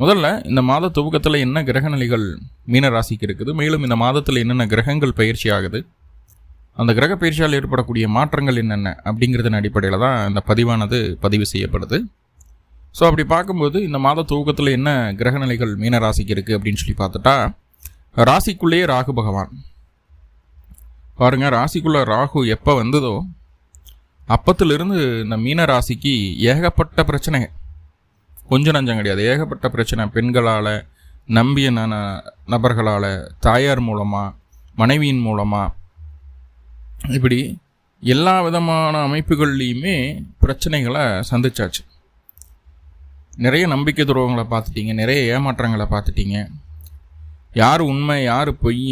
முதல்ல இந்த மாத துவக்கத்தில் என்ன கிரக நிலைகள் மீன ராசிக்கு இருக்குது? மேலும் இந்த மாதத்தில் என்னென்ன கிரகங்கள் பயிற்சி ஆகுது? அந்த கிரக பயிற்சியால் ஏற்படக்கூடிய மாற்றங்கள் என்னென்ன? அப்படிங்கிறதன் அடிப்படையில் தான் இந்த பதிவானது பதிவு செய்யப்படுது. ஸோ அப்படி பார்க்கும்போது இந்த மாத துவக்கத்தில் என்ன கிரக நிலைகள் மீன ராசிக்கு இருக்குது அப்படின்னு சொல்லி பார்த்துட்டா ராசிக்குள்ளேயே ராகு பகவான். பாருங்க ராசிக்குள்ளே ராகு எப்போ வந்ததோ அப்பத்திலிருந்து இந்த மீன ராசிக்கு ஏகப்பட்ட பிரச்சனைகள். கொஞ்சம் நஞ்சம் கிடையாது. ஏகப்பட்ட பிரச்சனை. பெண்களால் நம்பிய நபர்களால் தாயார் மூலமாக மனைவியின் மூலமாக இப்படி எல்லா விதமான அமைப்புகள்லேயுமே பிரச்சனைகளை சந்திச்சாச்சு. நிறைய நம்பிக்கை துரோகங்களை பார்த்துட்டீங்க. நிறைய ஏமாற்றங்களை பார்த்துட்டீங்க. யார் உண்மை யார் பொய்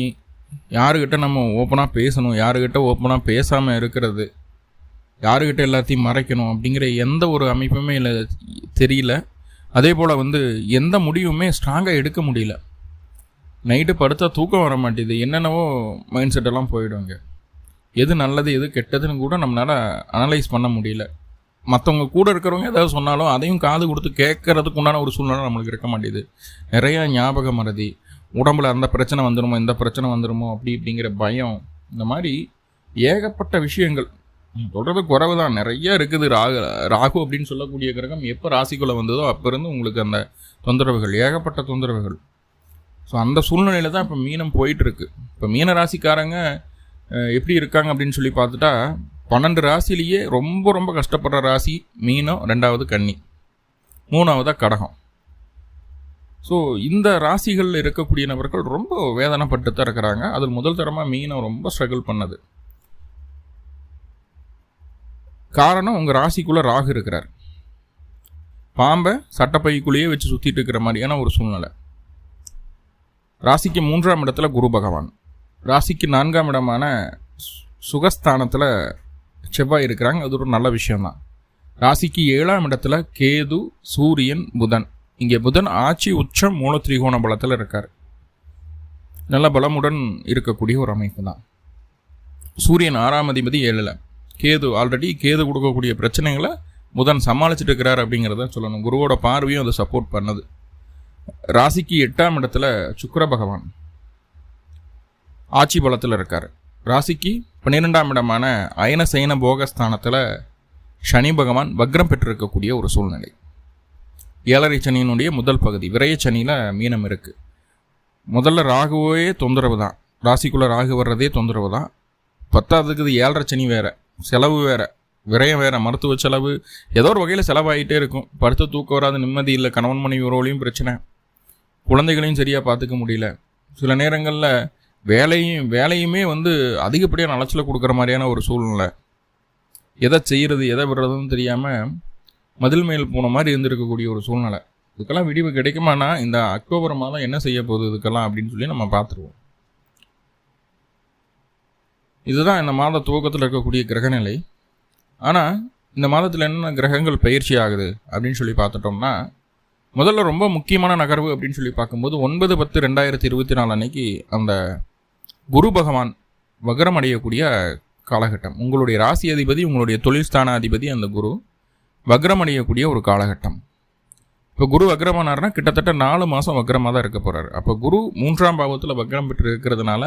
யாருக்கிட்ட நம்ம ஓப்பனாக பேசணும் யாருக்கிட்ட ஓப்பனாக பேசாமல் இருக்கிறது யாருக்கிட்ட எல்லாத்தையும் மறைக்கணும் அப்படிங்கிற எந்த ஒரு அமைப்புமே இல்லை தெரியல. அதே போல் வந்து எந்த முடிவுமே ஸ்ட்ராங்காக எடுக்க முடியல. நைட்டு படுத்தா தூக்கம் வர மாட்டேது. என்னென்னவோ மைண்ட் செட்டெல்லாம் போயிடுவாங்க. எது நல்லது எது கெட்டதுன்னு கூட நம்மளால் அனலைஸ் பண்ண முடியல. மற்றவங்க கூட இருக்கிறவங்க ஏதாவது சொன்னாலும் அதையும் காது கொடுத்து கேட்கறதுக்கு உண்டான ஒரு சூழ்நிலை நம்மளுக்கு இருக்க மாட்டேது. நிறையா ஞாபக மறதி. உடம்புல அந்த பிரச்சனை வந்துடுமோ இந்த பிரச்சனை வந்துடுமோ அப்படி இப்படிங்கிற பயம். இந்த மாதிரி ஏகப்பட்ட விஷயங்கள். சொல்கிறது குறைவு தான் நிறைய இருக்குது ராகு ராகு அப்படின்னு சொல்லக்கூடிய கிரகம் எப்போ ராசிக்குள்ளே வந்ததோ அப்போருந்து உங்களுக்கு அந்த தொந்தரவுகள் ஏகப்பட்ட தொந்தரவுகள். ஸோ அந்த சூழ்நிலையில் தான் இப்போ மீனம் போயிட்டுருக்கு. இப்போ மீன ராசிக்காரங்க எப்படி இருக்காங்க அப்படின்னு சொல்லி பார்த்துட்டா பன்னெண்டு ராசிலேயே ரொம்ப ரொம்ப கஷ்டப்படுற ராசி மீனம் ரெண்டாவது கன்னி. மூணாவதாக கடகம். ஸோ இந்த ராசிகளில் இருக்கக்கூடிய நபர்கள் ரொம்ப வேதனைப்பட்டு தான் இருக்கிறாங்க. அதில் முதல் தரமாக மீனம் ரொம்ப ஸ்ட்ரகிள் பண்ணது. காரணம் உங்கள் ராசிக்குள்ளே ராகு இருக்கிறார். பாம்பை சட்டப்பைக்குள்ளேயே வச்சு சுற்றிட்டு இருக்கிற மாதிரியான ஒரு சூழ்நிலை. ராசிக்கு மூன்றாம் இடத்துல குரு பகவான். ராசிக்கு நான்காம் இடமான சுகஸ்தானத்தில் செவ்வாய் இருக்கிறாங்க. அது ஒரு நல்ல விஷயம்தான். ராசிக்கு ஏழாம் இடத்துல கேது சூரியன் புதன். இங்கே புதன் ஆட்சி உச்சம் மூல திரிகோண பலத்தில் இருக்கார். நல்ல பலமுடன் இருக்கக்கூடிய ஒரு அமைப்பு தான் சூரியன் ஆறாம் அதிபதி ஏழில். கேது ஆல்ரெடி கேது கொடுக்கக்கூடிய பிரச்சனைகளை புதன் சமாளிச்சுட்டு இருக்கிறார் அப்படிங்கிறத சொல்லணும். குருவோட பார்வையும் அதை சப்போர்ட் பண்ணது. ராசிக்கு எட்டாம் இடத்துல சுக்கர பகவான் ஆட்சி பலத்தில் இருக்கார். ராசிக்கு பன்னிரெண்டாம் இடமான அயன சைன போகஸ்தானத்தில் சனி பகவான் வக்ரம் பெற்றிருக்கக்கூடிய ஒரு சூழ்நிலை. ஏழரை சனியினுடைய முதல் பகுதி விரைய சனியில் மீனம் இருக்குது முதல்ல ராகுவே தொந்தரவு தான் ராசிக்குள்ளே ராகு வர்றதே தொந்தரவு தான் பத்தாவதுக்கு இது ஏழரை சனி வேறு. செலவு வேறு விரயம் வேறு மருத்துவ செலவு ஏதோ ஒரு வகையில் செலவாகிட்டே இருக்கும். படுத்து தூக்கம் வராத நிம்மதி இல்லை கணவன் மனைவி உறவுலையும் பிரச்சனை. குழந்தைகளையும் சரியாக பார்த்துக்க முடியல. சில நேரங்களில் வேலையும் வேலையுமே வந்து அதிகப்படியான அலைச்சலை கொடுக்குற மாதிரியான ஒரு சூழ்நிலை. எதை செய்கிறது எதை விடுறதுன்னு தெரியாமல் மதில் மேல் போன மாதிரி இருந்திருக்கக்கூடிய ஒரு சூழ்நிலை. இதுக்கெல்லாம் விடிவு கிடைக்குமானா இந்த அக்டோபர் மாதம் என்ன செய்ய போகுது இதுக்கெல்லாம் அப்படின்னு சொல்லி நம்ம பார்த்துருவோம். இதுதான் இந்த மாத துவக்கத்தில் இருக்கக்கூடிய கிரகநிலை. ஆனால் இந்த மாதத்தில் என்னென்ன கிரகங்கள் பயிற்சி ஆகுது அப்படின்னு சொல்லி பார்த்துட்டோம்னா முதல்ல ரொம்ப முக்கியமான நகர்வு அப்படின்னு சொல்லி பார்க்கும்போது ஒன்பது பத்து ரெண்டாயிரத்தி இருபத்தி நாலு அன்னைக்கு அந்த குரு பகவான் வகரம் அடையக்கூடிய காலகட்டம். உங்களுடைய ராசி அதிபதி உங்களுடைய தொழில்ஸ்தான அதிபதி அந்த குரு வக்ரம் அடையக்கூடிய ஒரு காலகட்டம். இப்போ குரு வக்ரமானார்னா கிட்டத்தட்ட நாலு மாதம் வக்ரமாக தான் இருக்க போகிறார் அப்போ குரு மூன்றாம் பாவத்தில் வக்ரம் பெற்று இருக்கிறதுனால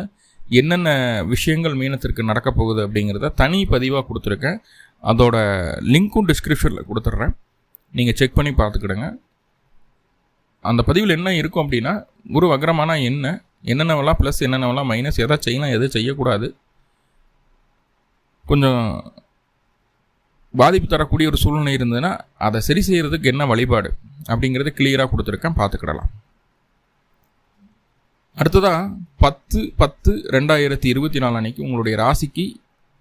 என்னென்ன விஷயங்கள் மீனத்திற்கு நடக்க போகுது அப்படிங்கிறத தனி பதிவாக கொடுத்துருக்கேன். அதோட லிங்க்கும் டிஸ்கிரிப்ஷனில் கொடுத்துட்றேன். நீங்கள் செக் பண்ணி பார்த்துக்கிடுங்க. அந்த பதிவில் என்ன இருக்கும் அப்படின்னா குரு வக்ரமானா என்ன என்னென்னவெல்லாம் ப்ளஸ் என்னென்னவெல்லாம் மைனஸ் எதை செய்யலாம் எதை செய்யக்கூடாது. கொஞ்சம் பாதிப்பு தரக்கூடிய ஒரு சூழ்நிலை இருந்ததுன்னா அதை சரி செய்கிறதுக்கு என்ன வழிபாடு அப்படிங்கிறது கிளியராக கொடுத்துருக்கேன். பார்த்துக்கிடலாம். அடுத்ததாக பத்து பத்து ரெண்டாயிரத்தி இருபத்தி நாலு அன்னைக்கு உங்களுடைய ராசிக்கு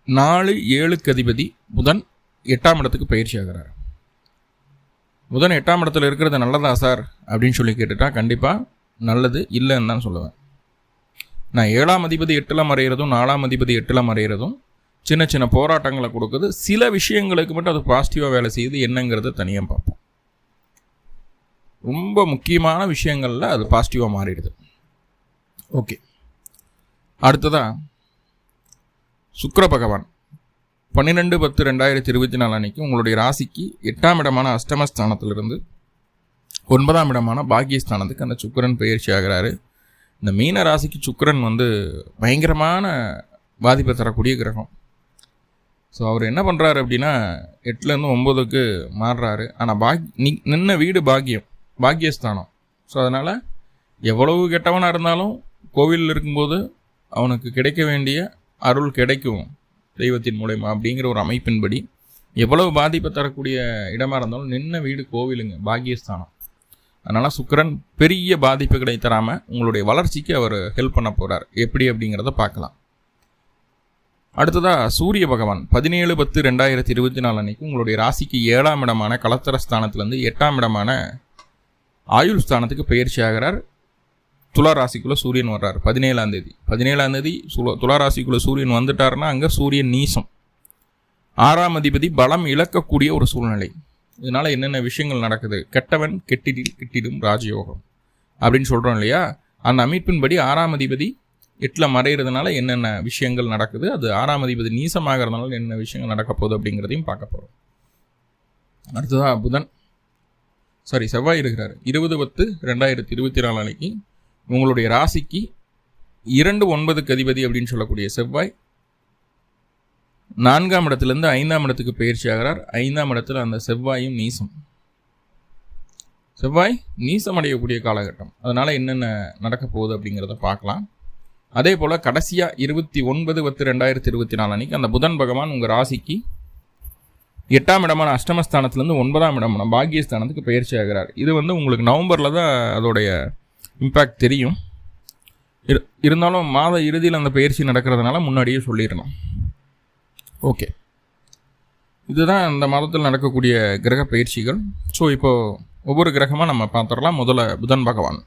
நாலு ஏழுக்கு அதிபதி புதன் எட்டாம் இடத்துக்கு பயிற்சி ஆகிறார். புதன் எட்டாம் இடத்துல இருக்கிறது நல்லதா சார்? அப்படின்னு சொல்லி கேட்டுட்டா கண்டிப்பாக நல்லது இல்லைன்னு தான் சொல்லுவேன். நான் ஏழாம் அதிபதி எட்டில் மறைகிறதும் நாலாம் அதிபதி எட்டில் மறையிறதும் சின்ன சின்ன போராட்டங்களை கொடுக்குது. சில விஷயங்களுக்கு மட்டும் அது பாசிட்டிவாக வேலை செய்யுது. என்னங்கிறத தனியாக பார்ப்போம். ரொம்ப முக்கியமான விஷயங்களில் அது பாசிட்டிவாக மாறிடுது. ஓகே. அடுத்ததாக சுக்கர பகவான். பன்னிரெண்டு பத்து ரெண்டாயிரத்தி இருபத்தி நாலு அன்னைக்கு உங்களுடைய ராசிக்கு எட்டாம் இடமான அஷ்டமஸ்தானத்திலிருந்து ஒன்பதாம் இடமான பாக்கியஸ்தானத்துக்கு அந்த சுக்கரன் பயிற்சி ஆகிறாரு. இந்த மீன ராசிக்கு சுக்கரன் வந்து பயங்கரமான பாதிப்பை தரக்கூடிய கிரகம். ஸோ அவர் என்ன பண்ணுறாரு அப்படின்னா எட்டுலேருந்து ஒம்பதுக்கு மாறுறாரு. ஆனால் பாக் நின்ன வீடு பாக்கியம் பாக்கியஸ்தானம். ஸோ அதனால் எவ்வளவு கெட்டவனாக இருந்தாலும் கோவிலில் இருக்கும்போது அவனுக்கு கிடைக்க வேண்டிய அருள் கிடைக்கும் தெய்வத்தின் மூலயமா அப்படிங்கிற ஒரு அமைப்பின்படி. எவ்வளவு பாதிப்பை தரக்கூடிய இடமா இருந்தாலும் நின்ன வீடு கோவிலுங்க பாகியஸ்தானம் அதனால் சுக்கரன் பெரிய பாதிப்புகளை தராமல் உங்களுடைய வளர்ச்சிக்கு அவர் ஹெல்ப் பண்ண போகிறார் எப்படி அப்படிங்கிறத பார்க்கலாம். அடுத்ததாக சூரிய பகவான். பதினேழு பத்து ரெண்டாயிரத்தி இருபத்தி நாலு அன்னைக்கு உங்களுடைய ராசிக்கு ஏழாம் இடமான கலத்தர ஸ்தானத்துலேருந்து எட்டாம் இடமான ஆயுள் ஸ்தானத்துக்கு பயிற்சி ஆகிறார். துலா ராசிக்குள்ளே சூரியன் வர்றார். பதினேழாம் தேதி. பதினேழாம் தேதி துலா ராசிக்குள்ளே சூரியன் வந்துட்டாருன்னா அங்கே சூரியன் நீசம். ஆறாம் அதிபதி பலம் இழக்கக்கூடிய ஒரு சூழ்நிலை. இதனால் என்னென்ன விஷயங்கள் நடக்குது? கெட்டவன் கெட்டிடில் கெட்டிடும் ராஜயோகம் அப்படின்னு சொல்கிறோம் இல்லையா? அந்த அமைப்பின்படி ஆறாம் அதிபதி எட்டில் மறைகிறதுனால என்னென்ன விஷயங்கள் நடக்குது? அது ஆறாம் அதிபதி நீசமாகிறதுனால என்னென்ன விஷயங்கள் நடக்க போகுது அப்படிங்கிறதையும் பார்க்க போகிறோம் அடுத்ததாக புதன். சாரி செவ்வாய் இருக்கிறார். இருபது பத்து ரெண்டாயிரத்தி இருபத்தி நாலு அன்னைக்கு உங்களுடைய ராசிக்கு இரண்டு ஒன்பதுக்கு அதிபதி அப்படின்னு சொல்லக்கூடிய செவ்வாய் நான்காம் இடத்துலேருந்து ஐந்தாம் இடத்துக்கு பயிற்சி ஆகிறார். ஐந்தாம் இடத்துல அந்த செவ்வாயும் நீசம். செவ்வாய் நீசம் அடையக்கூடிய காலகட்டம். அதனால் என்னென்ன நடக்க போகுது அப்படிங்கிறத பார்க்கலாம். அதே போல் கடைசியாக இருபத்தி ஒன்பது பத்து ரெண்டாயிரத்தி இருபத்தி நாலு அன்றைக்கி அந்த புதன் பகவான் உங்கள் ராசிக்கு எட்டாம் இடமான அஷ்டமஸ்தானத்துலேருந்து ஒன்பதாம் இடமான பாக்கியஸ்தானத்துக்கு பயிற்சி ஆகிறார். இது வந்து உங்களுக்கு நவம்பரில் தான் அதோடைய இம்பேக்ட் தெரியும். இருந்தாலும் மாத இறுதியில் அந்த பயிற்சி நடக்கிறதுனால முன்னாடியே சொல்லிடணும். ஓகே இதுதான் இந்த மாதத்தில் நடக்கக்கூடிய கிரக பயிற்சிகள். ஸோ இப்போது ஒவ்வொரு கிரகமாக நம்ம பார்த்துடலாம். முதல்ல புதன் பகவான்.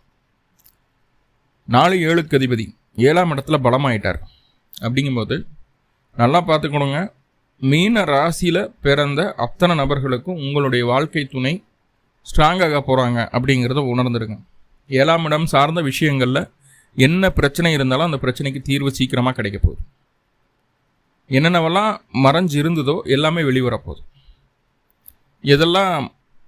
நாலு ஏழுக்கு அதிபதி. ஏழாம் இடத்துல பலமாயிட்டார். அப்படிங்கும்போது நல்லா பார்த்துக்கணுங்க. மீன ராசியில் பிறந்த அத்தனை நபர்களுக்கும் உங்களுடைய வாழ்க்கை துணை ஸ்ட்ராங்காக போகிறாங்க அப்படிங்கிறத உணர்ந்துருங்க. ஏழாம் இடம் சார்ந்த விஷயங்களில் என்ன பிரச்சனை இருந்தாலும் அந்த பிரச்சனைக்கு தீர்வு சீக்கிரமாக கிடைக்க போகுது. என்னென்னவெல்லாம் மறைஞ்சு இருந்ததோ எல்லாமே வெளிவரப்போகுது எதெல்லாம்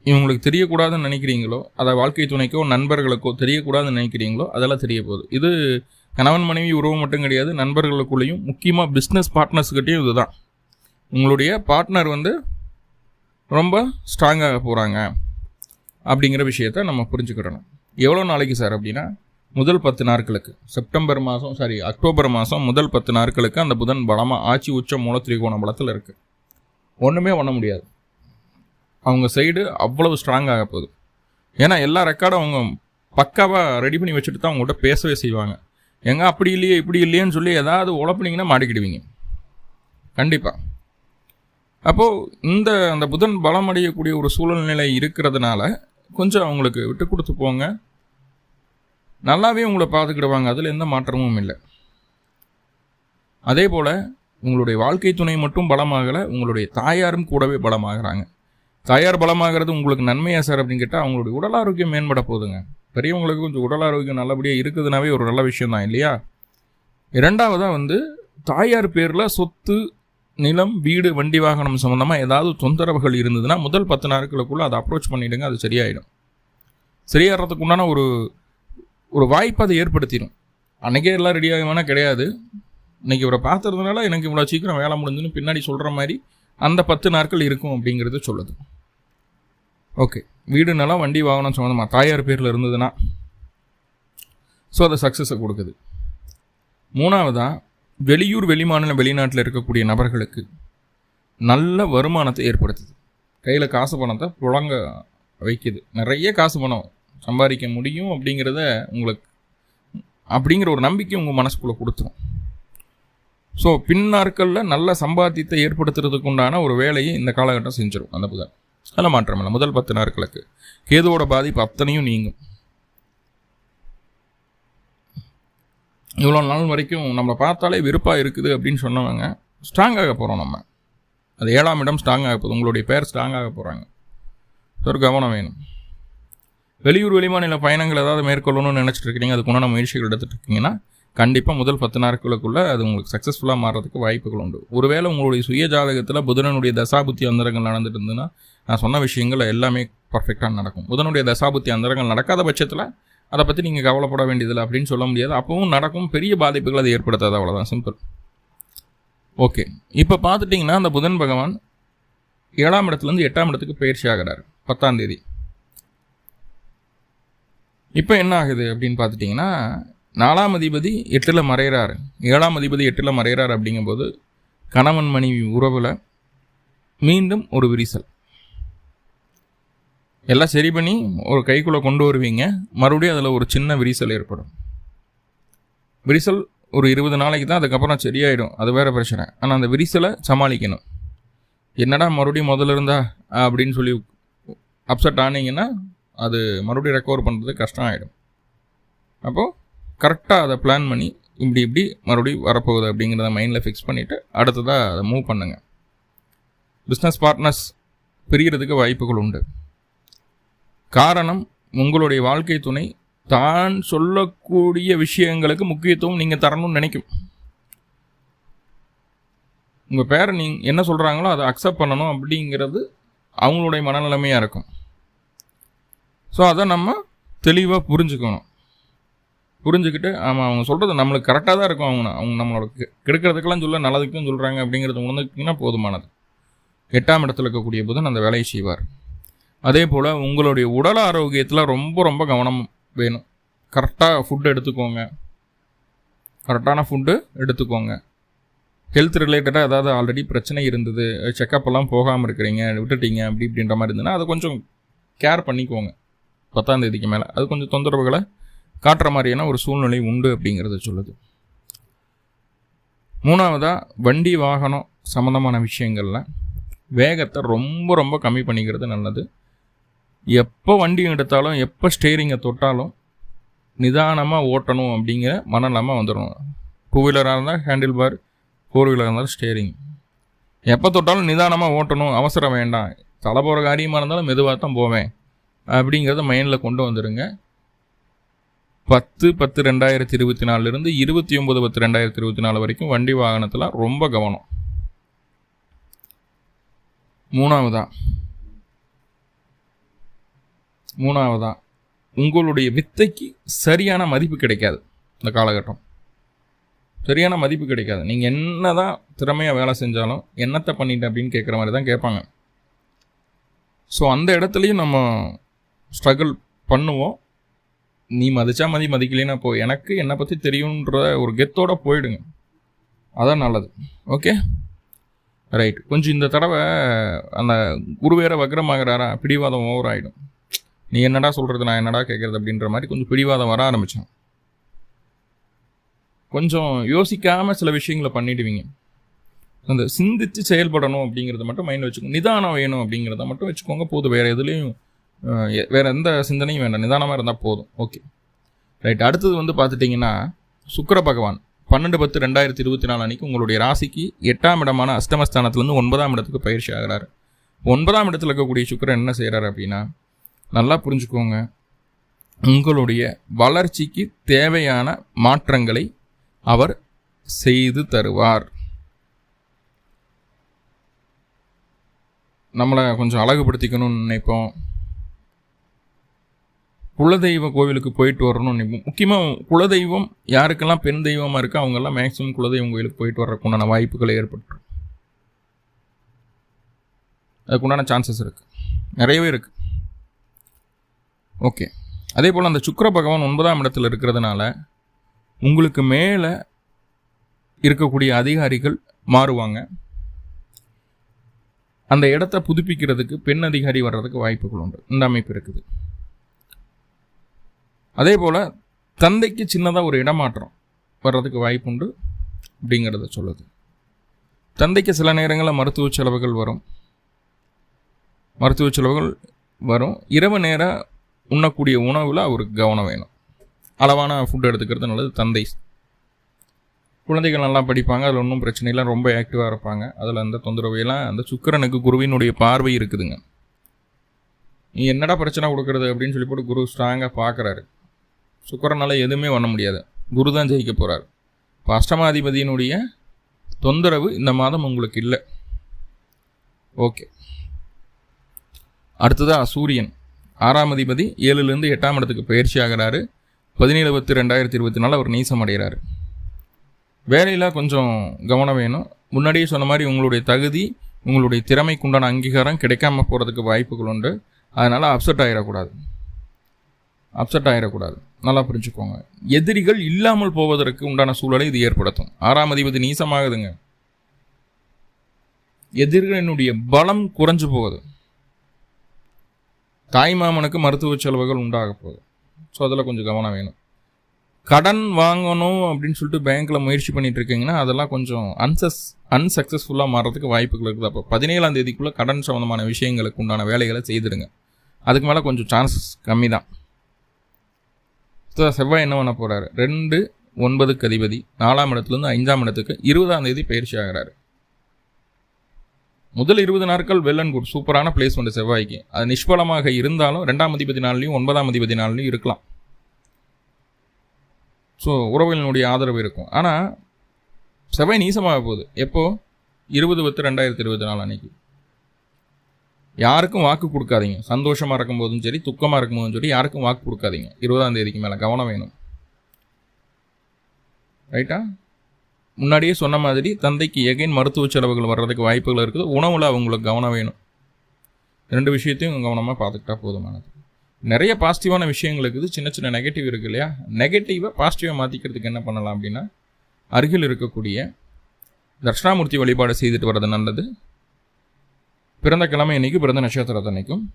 இவங்களுக்கு தெரியக்கூடாதுன்னு நினைக்கிறீங்களோ அதை வாழ்க்கை துணைக்கோ நண்பர்களுக்கோ தெரியக்கூடாதுன்னு நினைக்கிறீங்களோ அதெல்லாம் தெரிய போகுது. இது கணவன் மனைவி உறவு மட்டும் கிடையாது நண்பர்களுக்குள்ளேயும் முக்கியமாக பிஸ்னஸ் பார்ட்னர்ஸ்கிட்டையும் இதுதான். உங்களுடைய பார்ட்னர் வந்து ரொம்ப ஸ்ட்ராங்காக போகிறாங்க அப்படிங்கிற விஷயத்த நம்ம புரிஞ்சுக்கிடணும். எவ்வளோ நாளைக்கு சார் அப்படின்னா? முதல் பத்து நாட்களுக்கு. செப்டம்பர் மாதம் சாரி அக்டோபர் மாதம் முதல் பத்து நாட்களுக்கு அந்த புதன் பலமாக ஆட்சி உச்ச மூல திரிகோண பலத்தில் இருக்குது ஒன்றுமே பண்ண முடியாது. அவங்க சைடு அவ்வளவு ஸ்ட்ராங்காக போகுது. ஏன்னா எல்லா ரெக்கார்டும் அவங்க பக்காவாக ரெடி பண்ணி வச்சுட்டு தான் அவங்கள்ட்ட பேசவே செய்வாங்க. எங்க அப்படி இல்லையே இப்படி இல்லையேன்னு சொல்லி ஏதாவது உழப்புனீங்கன்னா மாட்டிக்கிடுவீங்க. கண்டிப்பாக அப்போது இந்த அந்த புதன் பலம் அடையக்கூடிய ஒரு சூழ்நிலை இருக்கிறதுனால கொஞ்சம் அவங்களுக்கு விட்டு கொடுத்து போங்க. நல்லாவே உங்களை பார்த்துக்கிடுவாங்க. அதில் எந்த மாற்றமும் இல்லை. அதே போல் உங்களுடைய வாழ்க்கை துணை மட்டும் பலமாகலை உங்களுடைய தாயாரும் கூடவே பலமாகிறாங்க. தாயார் பலமாகிறது உங்களுக்கு நன்மையா சார் அப்படின்னு கேட்டால் அவங்களுடைய உடல் ஆரோக்கியம் மேம்பட போகுதுங்க. பெரியவங்களுக்கு கொஞ்சம் உடல் ஆரோக்கியம் நல்லபடியாக இருக்குதுனாவே ஒரு நல்ல விஷயம் தான் இல்லையா? இரண்டாவதாக வந்து தாயார் பேரில் சொத்து நிலம் வீடு வண்டி வாகனம் சம்மந்தமாக ஏதாவது தொந்தரவுகள் இருந்ததுன்னா முதல் பத்து நாட்களுக்குள்ளே அதை அப்ரோச் பண்ணிவிடுங்க அது சரியாயிடும். சரியாகிறதுக்கு உண்டான ஒரு ஒரு வாய்ப்பை அதை ஏற்படுத்திடும் அன்றைக்கே எல்லாம் ரெடி ஆகுமானா கிடையாது. இன்றைக்கி இவரை பார்த்துறதுனால எனக்கு இவ்வளோ சீக்கிரம் வேலை முடிஞ்சுன்னு பின்னாடி சொல்கிற மாதிரி அந்த பத்து நாட்கள் இருக்கும் அப்படிங்கிறது சொல்லுது. ஓகே வீடு நிலம் வண்டி வாகனம் சம்மந்தமாக தாயார் பேரில் இருந்ததுன்னா ஸோ அதை சக்ஸஸை கொடுக்குது. மூணாவதாக வெளியூர் வெளிமாநில வெளிநாட்டில் இருக்கக்கூடிய நபர்களுக்கு நல்ல வருமானத்தை ஏற்படுத்துது. கையில் காசு பணத்தை புழங்க வைக்குது. நிறைய காசு பணம் சம்பாதிக்க முடியும் அப்படிங்கிறத உங்களுக்கு அப்படிங்கிற ஒரு நம்பிக்கை உங்கள் மனசுக்குள்ளே கொடுத்துரும். ஸோ பின்னாட்களில் நல்ல சம்பாத்தியத்தை ஏற்படுத்துறதுக்கு உண்டான ஒரு வேலையை இந்த காலகட்டம் செஞ்சிடும் அந்த புதன். அதில் மாற்றம் இல்லை. முதல் பத்து நாட்களுக்கு கேதுவோட பாதிப்பு அத்தனையும் நீங்கும். இவ்வளோ நாள் வரைக்கும் நம்மளை பார்த்தாலே வெறுப்பாக இருக்குது அப்படின்னு சொன்னவங்க ஸ்ட்ராங்காக போகிறோம் நம்ம. அது ஏழாம் இடம் ஸ்ட்ராங் ஆக போகுது. உங்களுடைய பேர் ஸ்ட்ராங் ஆக போகிறாங்க ஒரு கவனம் வேணும். வெளியூர் வெளிமாநில பயணங்கள் ஏதாவது மேற்கொள்ளணும்னு நினச்சிட்டு இருக்கீங்க அதுக்குண்டான முயற்சிகள் எடுத்துகிட்டு இருக்கீங்கன்னா கண்டிப்பாக முதல் பத்து நாட்களுக்குள்ளே அது உங்களுக்கு சக்ஸஸ்ஃபுல்லாக மாறதுக்கு வாய்ப்புகள் உண்டு. ஒருவேளை உங்களுடைய சுய ஜாதகத்தில் புதனனுடைய தசாபுத்தி அந்தரங்கள் நடந்துட்டு இருந்ததுன்னா நான் சொன்ன விஷயங்கள் எல்லாமே பர்ஃபெக்டாக நடக்கும். புதனுடைய தசாபுத்தி அந்தரங்கள் நடக்காத பட்சத்தில் அதை பற்றி நீங்கள் கவலைப்பட வேண்டியதில்லை அப்படின்னு சொல்ல முடியாது. அப்பவும் நடக்கும் பெரிய பாதிப்புகள் அது ஏற்படுத்தாது அவ்வளோதான் சிம்பிள் ஓகே இப்போ பார்த்துட்டிங்கன்னா அந்த புதன் பகவான் ஏழாம் இடத்துலேருந்து எட்டாம் இடத்துக்கு பயிற்சி ஆகிறார். பத்தாம் தேதி. இப்போ என்ன ஆகுது அப்படின்னு பார்த்துட்டிங்கன்னா நாலாம் அதிபதி எட்டில் மறைகிறார் ஏழாம் அதிபதி எட்டில் மறைகிறார் அப்படிங்கும்போது கணவன் மனைவி உறவில் மீண்டும் ஒரு விரிசல். எல்லாம் சரி பண்ணி ஒரு கைக்குள்ளே கொண்டு வருவீங்க. மறுபடியும் அதில் ஒரு சின்ன விரிசல் ஏற்படும். விரிசல் ஒரு இருபது நாளைக்கு தான் அதுக்கப்புறம் சரியாயிடும். அது வேறு பிரச்சனை. ஆனால் அந்த விரிசலை சமாளிக்கணும். என்னடா மறுபடியும் முதல்ல இருந்தா அப்படின்னு சொல்லி அப்செட் ஆனீங்கன்னா அது மறுபடியும் ரெக்கவர் பண்ணுறது கஷ்டம் ஆகிடும் அப்போது கரெக்டாக அதை பிளான் பண்ணி இப்படி இப்படி மறுபடியும் வரப்போகுது அப்படிங்கிறத மைண்டில் ஃபிக்ஸ் பண்ணிவிட்டு அடுத்ததாக அதை மூவ் பண்ணுங்கள் பிஸ்னஸ் பார்ட்னர்ஸ் பிரிகிறதுக்கு வாய்ப்புகள் உண்டு. காரணம் உங்களுடைய வாழ்க்கை துணை தான் சொல்லக்கூடிய விஷயங்களுக்கு முக்கியத்துவம் நீங்கள் தரணும்னு நினைக்கும். உங்கள் பேரை நீங்கள் என்ன சொல்கிறாங்களோ அதை அக்செப்ட் பண்ணணும் அப்படிங்கிறது அவங்களுடைய மனநிலைமையாக இருக்கும். ஸோ அதை நம்ம தெளிவாக புரிஞ்சுக்கணும். புரிஞ்சுக்கிட்டு ஆமாம் அவங்க சொல்கிறது நம்மளுக்கு கரெக்டாக தான் இருக்கும் அவங்க அவங்க நம்மளோட கெடுக்கிறதுக்கெல்லாம் சொல்ல நல்லதுக்கும் சொல்கிறாங்க அப்படிங்கிறது உணர்ந்துக்கிட்டிங்கன்னா போதுமானது. எட்டாம் இடத்துல இருக்கக்கூடிய புதன் அந்த வேலையை செய்வார். அதே போல் உங்களுடைய உடல் ஆரோக்கியத்தில் ரொம்ப ரொம்ப கவனம் வேணும். கரெக்டாக ஃபுட்டு எடுத்துக்கோங்க. கரெக்டான ஃபுட்டு எடுத்துக்கோங்க. ஹெல்த் ரிலேட்டடாக ஏதாவது ஆல்ரெடி பிரச்சனை இருந்தது செக்கப்லாம் போகாமல் இருக்கிறீங்க விட்டுட்டீங்க அப்படி இப்படின்ற மாதிரி இருந்ததுன்னா அதை கொஞ்சம் கேர் பண்ணிக்கோங்க. பத்தாம் தேதிக்கு மேலே. அது கொஞ்சம் தொந்தரவுகளை காட்டுற மாதிரியான ஒரு சூழ்நிலை உண்டு அப்படிங்கிறத சொல்லுது. மூணாவதாக வண்டி வாகனம் சம்மந்தமான விஷயங்களில் வேகத்தை ரொம்ப ரொம்ப கம்மி பண்ணிக்கிறது நல்லது. எப்போ வண்டி எடுத்தாலும் எப்போ ஸ்டேரிங்கை தொட்டாலும் நிதானமாக ஓட்டணும் அப்படிங்கிற மனநிலமை வந்துடணும் டூ வீலராக இருந்தால் ஹேண்டில் பார் ஃபோர் வீலராக இருந்தாலும் ஸ்டேரிங் எப்போ தொட்டாலும் நிதானமாக ஓட்டணும் அவசரம் வேண்டாம். தலை போகிற காரியமாக இருந்தாலும் மெதுவாக தான் போவேன். அப்படிங்கிறத மைண்டில் கொண்டு வந்துடுங்க பத்து பத்து ரெண்டாயிரத்தி இருபத்தி நாலுலேருந்து இருபத்தி ஒம்பது பத்து ரெண்டாயிரத்தி இருபத்தி நாலு வரைக்கும் வண்டி வாகனத்தில் ரொம்ப கவனம். மூணாவதா? மூணாவதா? உங்களுடைய வித்தைக்கு சரியான மதிப்பு கிடைக்காது இந்த காலகட்டம். சரியான மதிப்பு கிடைக்காது. நீங்கள் என்ன தான் திறமையாக வேலை செஞ்சாலும் என்னத்தை பண்ணிட்டு அப்படின்னு கேட்குற மாதிரி தான் கேட்பாங்க. ஸோ அந்த இடத்துலையும் நம்ம ஸ்ட்ரகிள் பண்ணுவோம். நீ மதிச்சா மதி மதிக்கலைன்னா போ. எனக்கு என்னை பற்றி தெரியுன்ற ஒரு கெத்தோடு போயிடுங்க. அதான் நல்லது. ஓகே ரைட் கொஞ்சம் இந்த தடவை அந்த குரு வேற வக்ரமாகிறாரா? பிடிவாதம் ஓவர் ஆகிடும் நீ என்னடா சொல்கிறது நான் என்னடா கேட்குறது அப்படின்ற மாதிரி கொஞ்சம் பிடிவாதம் வர ஆரம்பித்தேன் கொஞ்சம் யோசிக்காமல் சில விஷயங்களை பண்ணிடுவீங்க. அந்த சிந்தித்து செயல்படணும் அப்படிங்கிறத மட்டும் மைண்டில் வச்சுக்கோங்க நிதானம் வேணும் அப்படிங்கிறத மட்டும் வச்சுக்கோங்க. போது வேறு எதுலேயும் வேறு எந்த சிந்தனையும் வேண்டாம். நிதானமாக இருந்தால் போதும். ஓகே ரைட் அடுத்தது வந்து பார்த்துட்டிங்கன்னா சுக்கர பகவான் பன்னெண்டு பத்து ரெண்டாயிரத்தி இருபத்தி நாலு அன்றைக்கி உங்களுடைய ராசிக்கு எட்டாம் இடமான அஷ்டமஸ்தானத்துலேருந்து ஒன்பதாம் இடத்துக்கு பயிற்சி ஆகிறார். ஒன்பதாம் இடத்துல இருக்கக்கூடிய சுக்கரன் என்ன செய்கிறார் அப்படின்னா நல்லா புரிஞ்சுக்கோங்க. உங்களுடைய வளர்ச்சிக்கு தேவையான மாற்றங்களை அவர் செய்து தருவார். நம்மளை கொஞ்சம் அழகுபடுத்திக்கணும்னு நினைப்போம். குலதெய்வ கோவிலுக்கு போயிட்டு வரணும்னு முக்கியமாக குலதெய்வம் யாருக்கெல்லாம் பெண் தெய்வமாக இருக்கோ அவங்கெல்லாம் மேக்ஸிமம் குலதெய்வம் கோயிலுக்கு போயிட்டு வர்றதுக்குண்டான வாய்ப்புகள் ஏற்பட்டுரும். அதுக்குண்டான சான்சஸ் இருக்குது நிறையவே இருக்குது ஓகே அதே போல் அந்த சுக்கர பகவான் ஒன்பதாம் இடத்துல இருக்கிறதுனால உங்களுக்கு மேலே இருக்கக்கூடிய அதிகாரிகள் மாறுவாங்க. அந்த இடத்த புதுப்பிக்கிறதுக்கு பெண் அதிகாரி வர்றதுக்கு வாய்ப்புகள் உண்டு. இந்த அமைப்பு இருக்குது. அதே போல் தந்தைக்கு சின்னதாக ஒரு இடமாற்றம் வர்றதுக்கு வாய்ப்புண்டு அப்படிங்கிறத சொல்லுது. தந்தைக்கு சில நேரங்களில் மருத்துவ செலவுகள் வரும். மருத்துவ செலவுகள் வரும். இரவு நேரம் உண்ணக்கூடிய உணவில் அவருக்கு கவனம் வேணும். அளவான ஃபுட் எடுத்துக்கிறது நல்லது தந்தை. குழந்தைகள் நல்லா படிப்பாங்க அதில் ஒன்றும் பிரச்சனை இல்லை ரொம்ப ஆக்டிவாக இருப்பாங்க. அதில் அந்த தொந்தரவையெல்லாம் அந்த சுக்கிரனுக்கு குருவினுடைய பார்வை இருக்குதுங்க. நீ என்னடா பிரச்சனை கொடுக்குறது அப்படின்னு சொல்லி போட்டு குரு ஸ்ட்ராங்காக பார்க்குறாரு சுக்கரனால் எதுவுமே பண்ண முடியாது. குரு தான் ஜெயிக்க போகிறார் இப்போ அஷ்டமாதிபதியினுடைய தொந்தரவு இந்த மாதம் உங்களுக்கு இல்லை. ஓகே. அடுத்ததாக சூரியன். ஆறாம் அதிபதி ஏழுலேருந்து எட்டாம் இடத்துக்கு பயிற்சி ஆகிறாரு. பதினேழு பத்து ரெண்டாயிரத்தி இருபத்தி நாலு அவர் நீசம் அடைகிறாரு. வேலையில் கொஞ்சம் கவனம் வேணும். முன்னாடியே சொன்ன மாதிரி உங்களுடைய தகுதி உங்களுடைய திறமைக்குண்டான அங்கீகாரம் கிடைக்காம போகிறதுக்கு வாய்ப்புகள் உண்டு. அதனால் அப்செட் ஆகிடக்கூடாது அப்செட் ஆகிடக்கூடாது நல்லா புரிஞ்சுக்கோங்க. எதிரிகள் இல்லாமல் போவதற்கு உண்டான சூழலை இது ஏற்படுத்தும். ஆறாம் அதிபதி நீசமாகுதுங்க. எதிரிகளினுடைய பலம் குறைஞ்சு போகுது. தாய்மாமனுக்கு மருத்துவ செலவுகள் உண்டாக போகுது. ஸோ அதில் கொஞ்சம் கவனம் வேணும். கடன் வாங்கணும் அப்படின்னு சொல்லிட்டு பேங்க்கில் முயற்சி பண்ணிட்டு இருக்கீங்கன்னா அதெல்லாம் கொஞ்சம் அன்சஸ் அன்சக்ஸஸ்ஃபுல்லாக மாறதுக்கு வாய்ப்புகள் இருக்குது. அப்போ பதினேழாம் தேதிக்குள்ளே கடன் சம்மந்தமான விஷயங்களுக்கு உண்டான வேலைகளை செய்திடுங்க. அதுக்கு மேலே கொஞ்சம் சான்சஸ் கம்மி தான் செவ்வாய் என்ன பண்ண போகிறாரு ரெண்டு ஒன்பதுக்கு அதிபதி நாலாம் இடத்துலேருந்து ஐந்தாம் இடத்துக்கு இருபதாம் தேதி பயிற்சி ஆகிறாரு. முதல் இருபது நாட்கள் வெல் அண்ட் குட் சூப்பரான பிளேஸ்மெண்ட் செவ்வாய்க்கு. அது நிஷ்பலமாக இருந்தாலும் ரெண்டாம் அதிபதி நாள்லையும் ஒன்பதாம் அதிபதி நாள்லையும் இருக்கலாம். ஸோ உறவுகளினுடைய ஆதரவு இருக்கும். ஆனால் செவ்வாய் நீசமாக போகுது. எப்போது இருபது பத்து ரெண்டாயிரத்தி இருபத்தி நாலு அன்னைக்கு. யாருக்கும் வாக்கு கொடுக்காதீங்க. சந்தோஷமாக இருக்கும்போதும் சரி துக்கமாக இருக்கும்போதும் சரி யாருக்கும் வாக்கு கொடுக்காதீங்க. இருபதாம் தேதிக்கு மேலே கவனம் வேணும். ரைட்டா முன்னாடியே சொன்ன மாதிரி தந்தைக்கு எகைன் மருத்துவ செலவுகள் வர்றதுக்கு வாய்ப்புகள் இருக்குது. உணவில் அவங்களுக்கு கவனம் வேணும். ரெண்டு விஷயத்தையும் கவனமாக பார்த்துக்கிட்டா போதுமானது. நிறைய பாசிட்டிவான விஷயங்கள் இருக்குது. சின்ன சின்ன நெகட்டிவ் இருக்குது இல்லையா? நெகட்டிவை பாசிட்டிவாக மாற்றிக்கிறதுக்கு என்ன பண்ணலாம் அப்படின்னா அருகில் இருக்கக்கூடிய தட்சிணாமூர்த்தி வழிபாடு செய்துட்டு வர்றது நல்லது. பிறந்த கிழமை அன்னைக்கு பிறந்த நட்சத்திரத்தை அன்றைக்கும்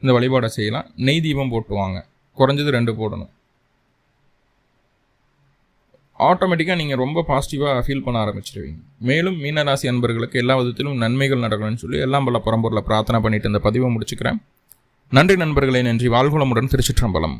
இந்த வழிபாடை செய்யலாம். நெய் தீபம் போட்டுவாங்க. குறைஞ்சது ரெண்டு போடணும். ஆட்டோமேட்டிக்காக நீங்கள் ரொம்ப பாசிட்டிவாக ஃபீல் பண்ண ஆரம்பிச்சிருவீங்க. மேலும் மீனராசி அன்பர்களுக்கு எல்லா விதத்திலும் நன்மைகள் நடக்கணும்னு சொல்லி எல்லாம் பல பரம்பூரில் பிரார்த்தனை பண்ணிட்டு இந்த பதிவை முடிச்சுக்கிறேன். நன்றி நண்பர்களே நன்றி. வாழ்குளமுடன் திருச்சிற்றம்பலம்.